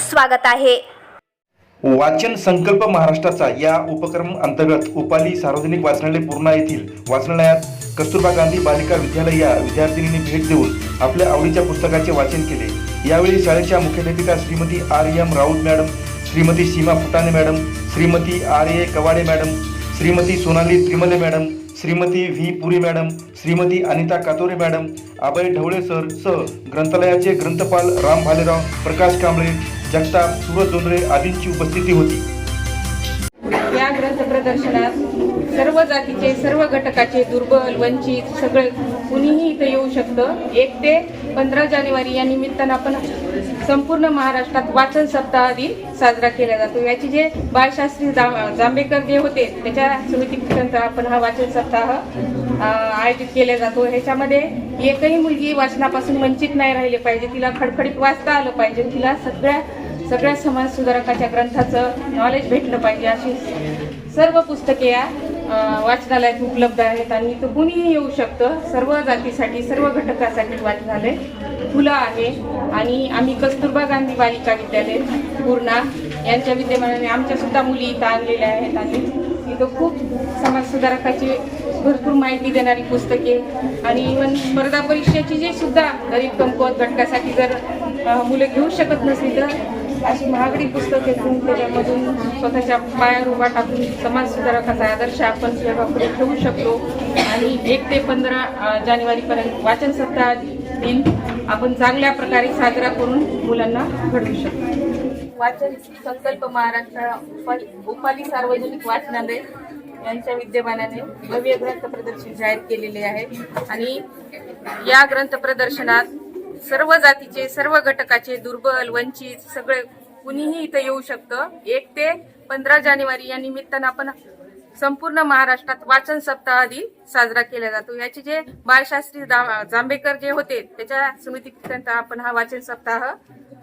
स्वागत आहे. वाचन संकल्प महाराष्ट्राचा या उपक्रम अंतर्गत उपाली सार्वजनिक वाचनालय पूर्णा येथील वाचनालयात कस्तुरबा गांधी बालिका विद्यालय या विद्यार्थिनींनी भेट देऊन आपल्या आवडीच्या पुस्तकाचे वाचन केले. यावेळी शाळेच्या मुख्याध्यापिका Shrimati R M Raut madam Shrimati Seema Phutane madam Shrimati R A Kawade madam Shrimati Sonali Trimale madam Shrimati V Puri madam Shrimati Anita Katore madam Abhay Dhawale sir सह ग्रंथालयाचे ग्रंथपाल राम भालेराव प्रकाश कांबळे जगताप सुरज जोंधळे आदींची उपस्थिती होती. या ग्रंथ प्रदर्शनात सर्व जातीचे सर्व घटकाचे दुर्बल वंचित सगळे कुणीही इथं येऊ शकतं. एक ते पंधरा जानेवारी या निमित्तानं आपण संपूर्ण महाराष्ट्रात वाचन सप्ताह दिन साजरा केला जातो. याचे जे बाळशास्त्री जा- जांभेकर जे होते त्याच्या स्मृतीपर्यंत आपण हा वाचन सप्ताह आयोजित केला जातो. ह्याच्यामध्ये एकही मुलगी वाचनापासून वंचित नाही राहिले पाहिजे. तिला खडखडीत वाचता आलं पाहिजे. तिला सगळ्या सगळ्या समाज सुधारकाच्या ग्रंथाचं नॉलेज भेटलं पाहिजे. अशी सर्व पुस्तके या वाचनालयात उपलब्ध आहेत आणि इथं कुणीही येऊ शकतं. सर्व जातीसाठी सर्व घटकासाठी वाचनालय खुलं आहे. आणि आम्ही कस्तुरबा गांधी बालिका विद्यालय पूर्णा यांच्या विद्यमानाने आमच्यासुद्धा मुली इथं आणलेल्या आहेत आणि इथं खूप समाज सुधारकाची भरपूर माहिती देणारी पुस्तके आणि इव्हन स्पर्धा परीक्षेची जी सुद्धा गरीब कमकुवत घटकासाठी जर मुलं घेऊ शकत नसली तर अशी महागडी पुस्तके घेऊन त्याच्यामधून स्वतःच्या पायावर उभा टाकून समाज सुधारकाचा आदर्श आपण जगापुढे ठेवू शकतो. आणि एक ते पंधरा जानेवारीपर्यंत वाचन सप्ताह दिन आपण चांगल्या प्रकारे साजरा करून मुलांना घडवू शकतो. वाचन संकल्प महाराष्ट्र उपाली उपाली सार्वजनिक वाचनालय यांच्या विद्यमानाने भव्य ग्रंथ प्रदर्शन जाहीर केलेले आहे. आणि या ग्रंथ प्रदर्शनात सर्व जातीचे सर्व घटकाचे दुर्बल वंचित सगळे कुणीही इथं येऊ शकतं. एक ते पंधरा जानेवारी या निमित्तानं आपण संपूर्ण महाराष्ट्रात वाचन सप्ताह आधी साजरा केला जातो. याचे जे बाळशास्त्री जांभेकर जे होते त्याच्या स्मृतीपर्यंत आपण हा वाचन सप्ताह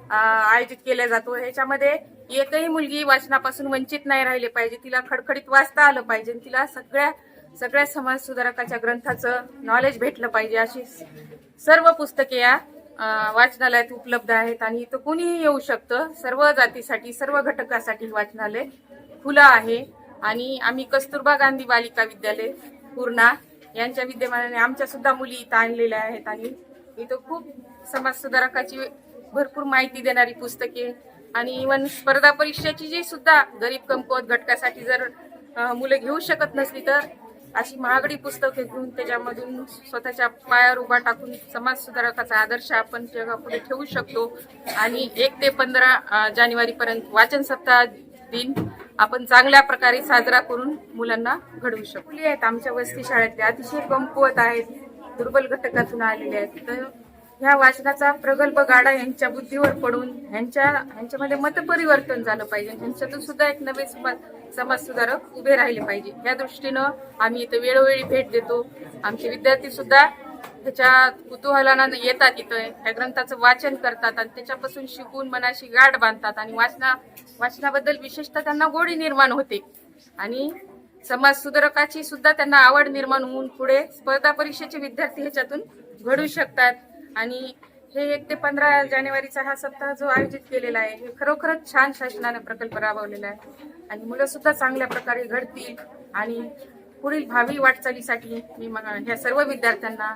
आयोजित केला जातो. ह्याच्यामध्ये एकही मुलगी वाचनापासून वंचित नाही राहिले पाहिजे. तिला खडखडीत वाचता आलं पाहिजे तिला सगळ्या सगळ्या समाज सुधारकाच्या ग्रंथाचं नॉलेज भेटलं पाहिजे. अशी सर्व पुस्तके या वाचनालयात उपलब्ध आहेत आणि इथं कुणीही येऊ शकतं. सर्व जातीसाठी सर्व घटकासाठी वाचनालय खुलं आहे. आणि आम्ही कस्तुरबा गांधी बालिका विद्यालय पूर्णा यांच्या विद्यमानाने आमच्या सुद्धा मुली इथं आणलेल्या आहेत. आणि इथं खूप समाज सुधारकाची भरपूर माहिती देणारी पुस्तके आणि इव्हन स्पर्धा परीक्षेची जी सुद्धा गरीब कमकुवत घटकासाठी जर मुलं घेऊ शकत नसली तर अशी महागडी पुस्तके घेऊन त्याच्यामधून स्वतःच्या पायावर उभा टाकून समाज सुधारकाचा आदर्श आपण जगापुढे ठेवू शकतो. आणि एक ते पंधरा जानेवारीपर्यंत वाचन सप्ताह दिन आपण चांगल्या प्रकारे साजरा करून मुलांना घडवू शकतो. मुली आहेत आमच्या वस्ती शाळेतल्या अतिशय कमकुवत आहेत दुर्बल घटकातून आलेले आहेत. तर ह्या वाचनाचा प्रगल्भ गाडा यांच्या बुद्धीवर पडून ह्यांच्या ह्यांच्यामध्ये मतपरिवर्तन झालं पाहिजे. ह्यांच्यातून सुद्धा एक नवे समाज सुधारक उभे राहिले पाहिजे. या दृष्टीनं आम्ही इथं वेळोवेळी भेट देतो. आमचे विद्यार्थी सुद्धा त्याच्या कुतूहलानं येतात इथं. ह्या ग्रंथाचं वाचन करतात आणि त्याच्यापासून शिकून मनाशी गाठ बांधतात आणि वाचना वाचनाबद्दल विशेषतः त्यांना गोडी निर्माण होते. आणि समाज सुधारकाची सुद्धा त्यांना आवड निर्माण होऊन पुढे स्पर्धा परीक्षेचे विद्यार्थी ह्याच्यातून घडू शकतात. आणि हे एक ते पंधरा जानेवारीचा हा सप्ताह जो आयोजित केलेला आहे हे खरोखरच छान शासनाने प्रकल्प राबवलेला आहे. आणि मुलं सुद्धा चांगल्या प्रकारे घडतील आणि पुढील भावी वाटचालीसाठी मी ह्या सर्व विद्यार्थ्यांना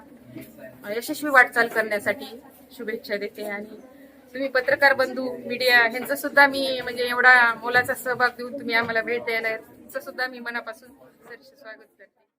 यशस्वी वाटचाल करण्यासाठी शुभेच्छा देते. आणि तुम्ही पत्रकार बंधू मीडिया ह्यांचा सुद्धा मी म्हणजे एवढा मोलाचा सहभाग देऊन तुम्ही आम्हाला भेट द्यायला सुद्धा मी मनापासून स्वागत करते.